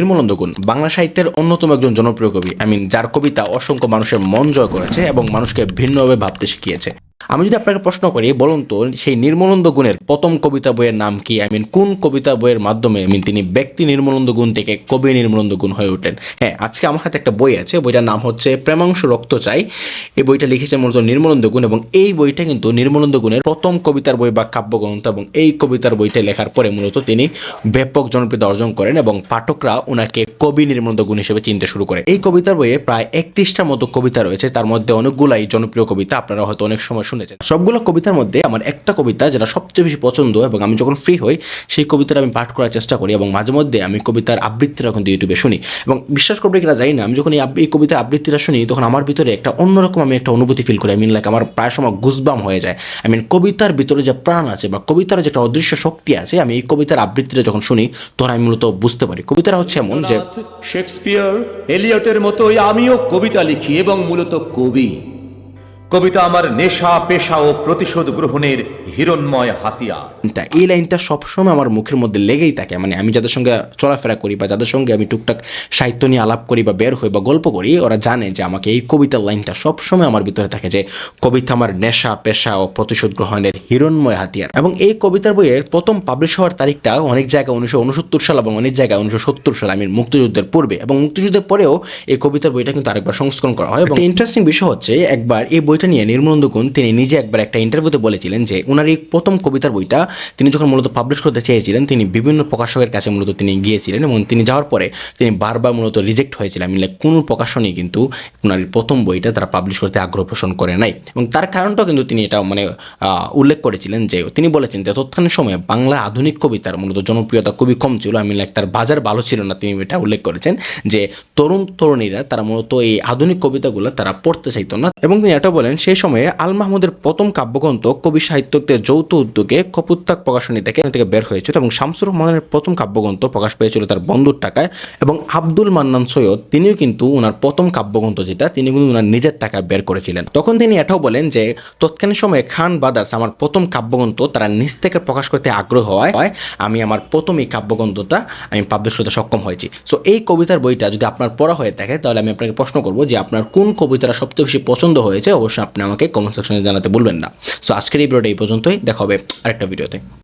নির্মলানন্দ গুণ বাংলা সাহিত্যের অন্যতম একজন জনপ্রিয় কবি। আই মিন, যার কবিতা অসংখ্য মানুষের মন জয় করেছে এবং মানুষকে ভিন্নভাবে ভাবতে শিখিয়েছে। আমি যদি আপনাকে প্রশ্ন করি, বলুন তো, সেই নির্মলন্দ গুণের প্রথম কবিতা বইয়ের নাম কি? আই মিন কোন কবিতা বইয়ের মাধ্যমে মিন তিনি ব্যক্তি নির্মলন্দ গুণ থেকে কবি নির্মলন্দ গুণ হয়ে ওঠেন? হ্যাঁ আজকে আমার হাতে একটা বই আছে, বইটার নাম হচ্ছে প্রেমাংশ রক্ত চাই। এই বইটা লিখেছে মূলত নির্মলন্দ গুণ এবং এই বইটা কিন্তু নির্মলন্দ গুণের প্রথম কবিতার বই বা কাব্যগ্রন্থ এবং এই কবিতার বইটা লেখার পরে মূলত তিনি ব্যাপক জনপ্রিয়তা অর্জন করেন এবং পাঠকরা ওনাকে কবি নির্মলন্দ গুণ হিসেবে চিনতে শুরু করে। এই কবিতার বইয়ে প্রায় একত্রিশটার মতো কবিতা রয়েছে, তার মধ্যে অনেকগুলাই জনপ্রিয় কবিতা, আপনারা হয়তো অনেক সময় শুনেছেন। সবগুলো কবিতার মধ্যে আমার একটা কবিতা যেটা সবচেয়ে বেশি পছন্দ এবং আমি যখন ফ্রি হই, সেই কবিতাটা আমি পাঠ করার চেষ্টা করি এবং মাঝে মধ্যে আমি কবিতার আবৃত্তিটা কিন্তু ইউটিউবে শুনি। এবং বিশ্বাস করবে কিনা জানি না, আমি যখন এই কবিতার আবৃত্তিটা শুনি, তখন আমার ভিতরে একটা অন্যরকম আমি একটা অনুভূতি ফিল করি। আই মিন লাইক আমার প্রায় সময় গুজবাম হয়ে যায়। আই মিন কবিতার ভিতরে যে প্রাণ আছে বা কবিতার যে একটা অদৃশ্য শক্তি আছে, আমি এই কবিতার আবৃত্তিটা যখন শুনি, তখন আমি মূলত বুঝতে পারি। কবিতাটা হচ্ছে এমন যে শেক্সপিয়ার, এলিয়টের মতোই আমিও কবিতা লিখি এবং মূলত কবি। কবিতা আমার নেশা, পেশা ও প্রতিশোধ গ্রহণের হিরণময় হাতিয়ার। এই লাইনটা সবসময় আমার মুখের মধ্যে লেগেই থাকে। মানে আমি যাদের সঙ্গে চলাফেরা করি বা যাদের সঙ্গে আমি টুকটাক সাহিত্য নিয়ে আলাপ করি বা বের হই বা গল্প করি, ওরা জানে যে আমাকে এই কবিতার লাইনটা সবসময় আমার ভিতরে থাকে যে কবিতা আমার নেশা, পেশা ও প্রতিশোধ গ্রহণের হিরণময় হাতিয়ার। এবং এই কবিতার বইয়ের প্রথম পাবলিশ হওয়ার তারিখটা অনেক জায়গায় উনিশশো উনসত্তর সাল এবং অনেক জায়গায় উনিশশো সত্তর সাল আমি মুক্তিযুদ্ধের পূর্বে। এবং মুক্তিযুদ্ধের পরেও এই কবিতার বইটা কিন্তু আরেকবার সংস্করণ করা হয়। এবং ইন্টারেস্টিং বিষয় হচ্ছে, একবার এই বইটা নিয়ে নির্মলানন্দ গুণ তিনি নিজে একবার একটা ইন্টারভিউতে বলেছিলেন যে ওনার এই প্রথম কবিতার বইটা তিনি যখন মূলত পাবলিশ করতে চেয়েছিলেন, তিনি বিভিন্ন প্রকাশকের কাছে মূলত তিনি গিয়েছিলেন এবং তিনি যাওয়ার পরে তিনি বারবার মূলত রিজেক্ট হয়েছিলেন। Like, কোনো প্রকাশনই কিন্তু ওনার প্রথম বইটা তারা পাবলিশ করতে আগ্রহ পোষণ করে নাই। এবং তার কারণটাও কিন্তু তিনি এটা মানে উল্লেখ করেছিলেন যে তিনি বলেছেন যে তৎকালীন সময়ে বাংলা আধুনিক কবিতার মূলত জনপ্রিয়তা খুবই কম ছিল। আমি লাইক তার বাজার ভালো ছিল না, তিনি এটা উল্লেখ করেছেন যে তরুণ তরুণীরা তারা মূলত এই আধুনিক কবিতাগুলো তারা পড়তে চাইতো না। এবং তিনি এটা বলেন সেই সময়ে আল মাহমুদের প্রথম কাব্যগ্রন্থ কবি সাহিত্যকদের যৌথ উদ্যোগে কপুত্তাক প্রকাশনী থেকে থেকে বের হয়েছিল এবং শামসুর রহমানের প্রথম কাব্যগ্রন্থ প্রকাশ পেয়েছিল তার বন্ধুর টাকায় এবং আব্দুল মান্নান সৈয়দ, তিনিও কিন্তু ওনার প্রথম কাব্যগ্রন্থ যেটা, তিনি কিন্তু ওনার নিজের টাকায় বের করেছিলেন। তখন তিনি এটাও বলেন যে তৎকালীন সময়ে খান বাদার্স আমার প্রথম কাব্যগ্রন্থ, তারা নিজ থেকে প্রকাশ করতে আগ্রহ হয়, আমি আমার প্রথম এই কাব্যগ্রন্থটা আমি পাবলিশ করতে সক্ষম হয়েছি। সো এই কবিতার বইটা যদি আপনার পড়া হয়ে থাকে, তাহলে আমি আপনাকে প্রশ্ন করব যে, আপনার কোন কবিতাটা সবচেয়ে বেশি পছন্দ হয়েছে? অবশ্যই আপনি আমাকে কমেন্ট সেকশনে জানাতে বলবেন না। সো আজকের এই ভিডিওটা এই পর্যন্তই। দেখা হবে আরেকটা ভিডিওতে